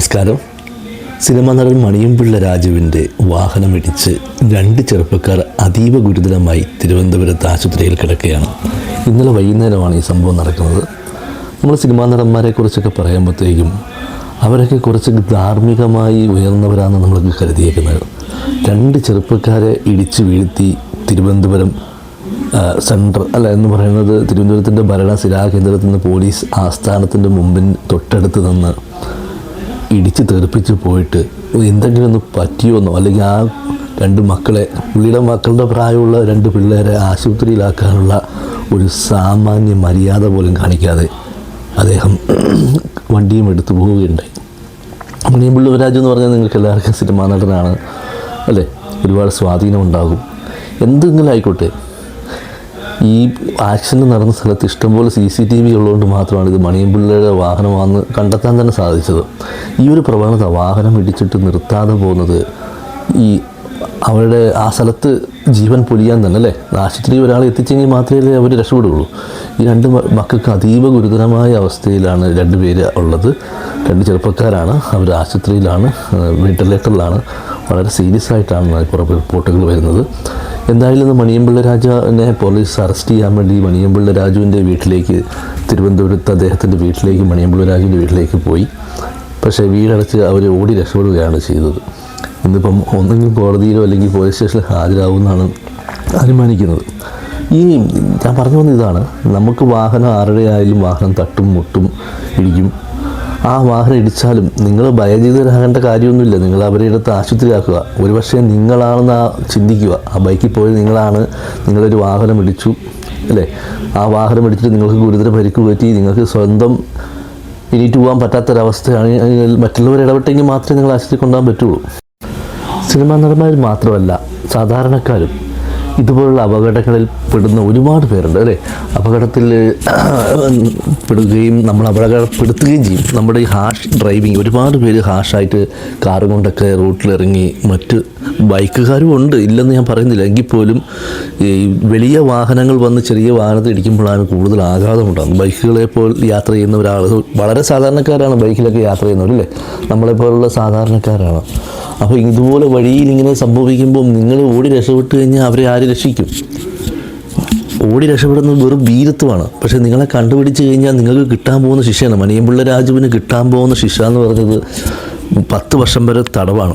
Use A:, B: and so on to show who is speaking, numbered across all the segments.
A: നമസ്കാരം. സിനിമാ നടൻ മണിയമ്പിള്ള രാജുവിന്റെ വാഹനമിടിച്ച് രണ്ട് ചെറുപ്പക്കാർ അതീവ ഗുരുതരമായി തിരുവനന്തപുരത്ത് ആശുപത്രിയിൽ കിടക്കുകയാണ്. ഇന്നലെ വൈകുന്നേരമാണ് ഈ സംഭവം നടക്കുന്നത്. നമ്മൾ സിനിമാ നടന്മാരെ കുറിച്ചൊക്കെ പറയുമ്പോഴത്തേക്കും അവരൊക്കെ കുറച്ച് ധാർമ്മികമായി ഉയർന്നവരാണെന്ന് നമ്മളൊക്കെ കരുതിയേക്കുന്നത്. രണ്ട് ചെറുപ്പക്കാരെ ഇടിച്ചു വീഴ്ത്തി തിരുവനന്തപുരം സെൻട്രൽ അല്ല എന്ന് പറയുന്നത് തിരുവനന്തപുരത്തിന്റെ ഭരണ ശിലാകേന്ദ്രത്തിൽ നിന്ന് പോലീസ് ആസ്ഥാനത്തിന്റെ മുമ്പിൽ തൊട്ടടുത്ത് നിന്ന് ഇടിച്ച് പോയിട്ട് എന്തെങ്കിലും ഒന്ന് പറ്റിയോന്നോ? അല്ലെങ്കിൽ ആ രണ്ട് മക്കളെ പുള്ളിയുടെ മക്കളുടെ പ്രായമുള്ള രണ്ട് പിള്ളേരെ ആശുപത്രിയിലാക്കാനുള്ള ഒരു സാമാന്യ മര്യാദ പോലും കാണിക്കാതെ അദ്ദേഹം വണ്ടിയും എടുത്തു പോവുകയുണ്ടായി. മണിയും പിള്ളവരാജ് എന്ന് പറഞ്ഞാൽ നിങ്ങൾക്ക് എല്ലാവർക്കും സിനിമാ നടനാണ്. അല്ലേ? ഒരുപാട് സ്വാധീനം ഉണ്ടാകും എന്തെങ്കിലും ആയിക്കോട്ടെ. ഈ ആക്ഷൻ നടന്ന സ്ഥലത്ത് ഇഷ്ടംപോലെ സി സി ടി വി ഉള്ളതുകൊണ്ട് മാത്രമാണ് ഇത് മണിയമ്പിള്ളയുടെ വാഹനമാണെന്ന് കണ്ടെത്താൻ തന്നെ സാധിച്ചത്. ഈ ഒരു പ്രവണത വാഹനം ഇടിച്ചിട്ട് നിർത്താതെ പോകുന്നത് ഈ അവരുടെ ആ സ്ഥലത്ത് ജീവൻ പൊലിയാൻ തന്നെ അല്ലേ? ആശുപത്രി ഒരാളെ എത്തിച്ചെങ്കിൽ മാത്രമേ അവർ രക്ഷപ്പെടുകയുള്ളൂ ഈ രണ്ട് മക്കൾക്ക് അതീവ ഗുരുതരമായ അവസ്ഥയിലാണ് രണ്ട് പേര് ഉള്ളത്. രണ്ട് ചെറുപ്പക്കാരാണ്. അവർ ആശുപത്രിയിലാണ് വെന്റിലേറ്ററിലാണ്. വളരെ സീരിയസ് ആയിട്ടാണ് കുറേ റിപ്പോർട്ടുകൾ വരുന്നത്. എന്തായാലും ഇന്ന് മണിയമ്പിള്ള രാജാവിനെ പോലീസ് അറസ്റ്റ് ചെയ്യാൻ വേണ്ടി മണിയമ്പിള്ള രാജുവിന്റെ വീട്ടിലേക്ക് തിരുവനന്തപുരത്ത് അദ്ദേഹത്തിന്റെ വീട്ടിലേക്ക് മണിയമ്പിള്ള രാജുവിന്റെ വീട്ടിലേക്ക് പോയി. പക്ഷേ വീടടച്ച് അവർ ഓടി രക്ഷപ്പെടുകയാണ് ചെയ്തത്. ഇന്നിപ്പം ഒന്നെങ്കിൽ കോടതിയിലോ അല്ലെങ്കിൽ പോലീസ് സ്റ്റേഷനിൽ ഹാജരാകുമെന്നാണ് അനുമാനിക്കുന്നത്. ഈ ഞാൻ പറഞ്ഞു വന്ന ഇതാണ്. നമുക്ക് വാഹനം ആരുടെ ആയാലും വാഹനം തട്ടും മുട്ടും ഇടിക്കും. ആ വാഹനം ഇടിച്ചാലും നിങ്ങൾ ഭയചിതരാകേണ്ട കാര്യമൊന്നുമില്ല. നിങ്ങൾ അവരെ എടുത്ത് ആശുപത്രിയാക്കുക. ഒരുപക്ഷെ നിങ്ങളാണെന്ന് ആ ചിന്തിക്കുക. ആ ബൈക്കിൽ പോയി നിങ്ങളാണ് നിങ്ങളൊരു വാഹനം ഇടിച്ചു അല്ലേ? ആ വാഹനം ഇടിച്ചിട്ട് നിങ്ങൾക്ക് ഗുരുതര പരിക്ക് പറ്റി നിങ്ങൾക്ക് സ്വന്തം എണീറ്റ് പോകാൻ പറ്റാത്തൊരവസ്ഥയാണ് മറ്റുള്ളവർ ഇടപെട്ടെങ്കിൽ മാത്രമേ നിങ്ങൾ ആശുപത്രി കൊണ്ടുപോകാൻ പറ്റുള്ളൂ. സിനിമാ നടന്മാർ മാത്രമല്ല സാധാരണക്കാരും ഇതുപോലുള്ള അപകടങ്ങളിൽ പെടുന്ന ഒരുപാട് പേരുണ്ട് അല്ലേ? അപകടത്തിൽ പെടുകയും നമ്മൾ അപകടപ്പെടുത്തുകയും ചെയ്യും. നമ്മുടെ ഈ ഹാഷ് ഡ്രൈവിങ് ഒരുപാട് പേര് ഹാഷായിട്ട് കാർ കൊണ്ടൊക്കെ റൂട്ടിലിറങ്ങി മറ്റ് ബൈക്കുകാരും ഉണ്ട്. ഇല്ലെന്ന് ഞാൻ പറയുന്നില്ല. എങ്കിൽ പോലും ഈ വലിയ വാഹനങ്ങൾ വന്ന് ചെറിയ വാഹനത്തിൽ ഇടിക്കുമ്പോഴാണ് കൂടുതൽ ആഘാതം ഉണ്ടാകുന്നത്. ബൈക്കുകളെ പോൽ യാത്ര ചെയ്യുന്ന ഒരാൾ വളരെ സാധാരണക്കാരാണ് ബൈക്കിലൊക്കെ യാത്ര ചെയ്യുന്നവർ അല്ലേ? നമ്മളെപ്പോലുള്ള സാധാരണക്കാരാണ്. അപ്പോൾ ഇതുപോലെ വഴിയിൽ ഇങ്ങനെ സംഭവിക്കുമ്പോൾ നിങ്ങൾ ഓടി രക്ഷപ്പെട്ടു കഴിഞ്ഞാൽ അവരെ ആര് രക്ഷിക്കും? ഓടി രക്ഷപ്പെടുന്നത് വെറും വീരത്വമാണ് പക്ഷേ നിങ്ങളെ കണ്ടുപിടിച്ച് കഴിഞ്ഞാൽ നിങ്ങൾക്ക് കിട്ടാൻ പോകുന്ന ശിക്ഷയാണ്. മണിയമ്പിള്ള രാജുവിന് കിട്ടാൻ പോകുന്ന ശിക്ഷ എന്ന് പറഞ്ഞത് പത്ത് വർഷം വരെ തടവാണ്.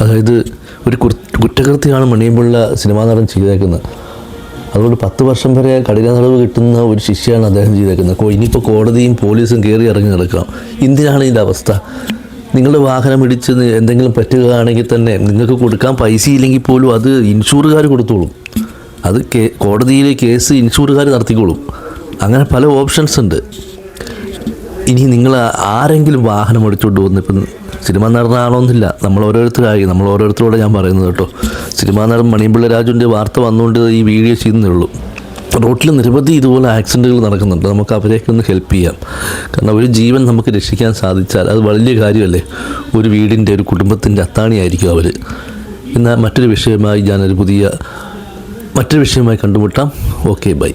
A: അതായത് ഒരു കുറ്റകൃത്യമാണ് മണിയമ്പിള്ള സിനിമാ നടൻ ചെയ്തേക്കുന്നത്. അതുകൊണ്ട് പത്ത് വർഷം വരെ കഠിന തടവ് കിട്ടുന്ന ഒരു ശിക്ഷയാണ് അദ്ദേഹം ചെയ്തേക്കുന്നത്. ഇനിയിപ്പോൾ കോടതിയും പോലീസും കയറി ഇറങ്ങി നടക്കാം എന്തിനാണ് ഇതിന്റെ അവസ്ഥ? നിങ്ങളുടെ വാഹനം ഇടിച്ച് എന്തെങ്കിലും പറ്റുകയാണെങ്കിൽ തന്നെ നിങ്ങൾക്ക് കൊടുക്കാൻ പൈസ ഇല്ലെങ്കിൽ പോലും അത് ഇൻഷൂറുകാർ കൊടുത്തോളും. അത് കേ കോടതിയിലെ കേസ് ഇൻഷൂറുകാർ നടത്തിക്കോളും. അങ്ങനെ പല ഓപ്ഷൻസ് ഉണ്ട്. ഇനി നിങ്ങൾ ആരെങ്കിലും വാഹനം ഓടിച്ചുകൊണ്ട് വന്ന് ഇപ്പം സിനിമ നടനാണോന്നില്ല. നമ്മൾ ഓരോരുത്തരായി. നമ്മൾ ഓരോരുത്തരോടെ ഞാൻ പറയുന്നത് കേട്ടോ. സിനിമ നടൻ മണിമ്പിള്ള രാജുവിന്റെ വാർത്ത വന്നുകൊണ്ട് ഈ വീഡിയോ ചെയ്യുന്നേ ഉള്ളൂ. റോട്ടിൽ നിരവധി ഇതുപോലെ ആക്സിഡന്റുകൾ നടക്കുന്നുണ്ട്. നമുക്ക് അവരെയൊക്കെ ഒന്ന് ഹെൽപ്പ് ചെയ്യാം. കാരണം ഒരു ജീവൻ നമുക്ക് രക്ഷിക്കാൻ സാധിച്ചാൽ അത് വലിയ കാര്യമല്ലേ? ഒരു വീടിന്റെ ഒരു കുടുംബത്തിന്റെ അത്താണിയായിരിക്കും അവർ എന്നാൽ മറ്റൊരു വിഷയമായി ഞാനൊരു പുതിയ മറ്റൊരു വിഷയമായി കണ്ടുമുട്ടാം. Okay bye